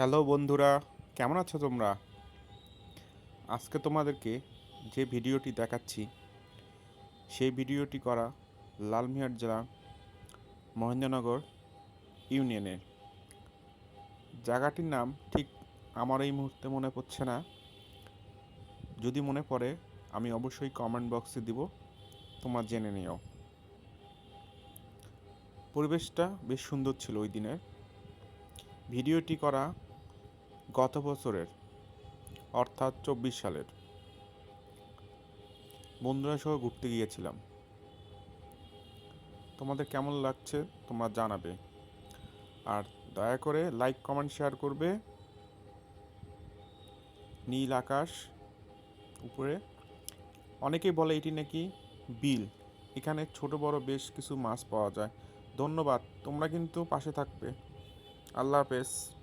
Hello বন্ধুরা, কেমন আছো তোমরা? আজকে তোমাদেরকে যে ভিডিওটি দেখাচ্ছি, সেই ভিডিওটি করা লালমিয়ার জেলা মহেন্দ্রনগর ইউনিয়নের। জায়গাটির নাম ঠিক আমার এই মুহূর্তে মনে পড়ছে না। যদি মনে পড়ে, আমি অবশ্যই কমেন্ট বক্সে দিব, তোমরা জেনে নিও। পরিবেশটা বেশ সুন্দর ছিল ওই দিনের। ভিডিওটি করা গত বছরের, অর্থাৎ চব্বিশ সালের বন্ধুরা সহ ঘুরতে গিয়েছিলাম। তোমাদের কেমন লাগছে তোমরা জানাবে। আর দয়া করে লাইক কমেন্ট শেয়ার করবে। নীল আকাশ উপরে। অনেকেই বলে এটি নাকি বিল। এখানে ছোট, বড় বেশ কিছু মাছ পাওয়া যায়। ধন্যবাদ, তোমরা কিন্তু পাশে থাকবে। আল্লাহ হাফেজ।